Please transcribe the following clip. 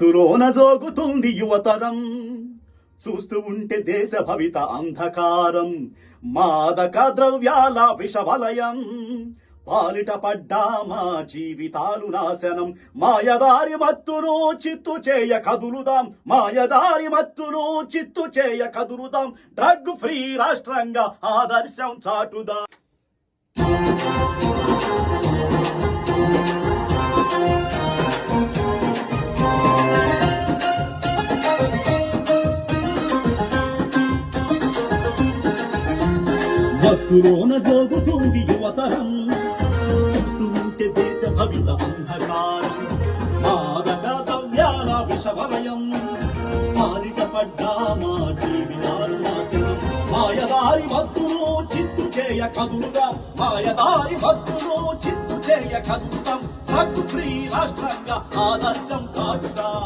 తులోన జోగుతుంది యువతరం. చూస్తూ ఉంటే దేశ భవిత అంధకారం. మాదక ద్రవ్యాల విషవలయం. పాలిట పడ్డామా జీవితాలు నాశనం. మాయదారి మత్తును చిత్తు చేయ కదులుదాం. మాయదారి మత్తును చిత్తు చేయ కదులుదాం. డ్రగ్ ఫ్రీ రాష్ట్రంగా ఆదర్శం చాటుదాం. మత్తులోన జోగుతుంది యువతరం. చూస్తూ ఉంటే దేశ భవిత అంధకారం. మాదక ద్రవ్యాల విషవలయం. మారిట పడ్డా మా జీవితాలు నాశనం. మాయదారి మత్తును చిత్తు చేయ కదులుగా మాయదారి మత్తును చిత్తు చేయ కదులుతాం డ్రగ్ ఫ్రీ రాష్ట్రంగా ఆదర్శం కాటుగా.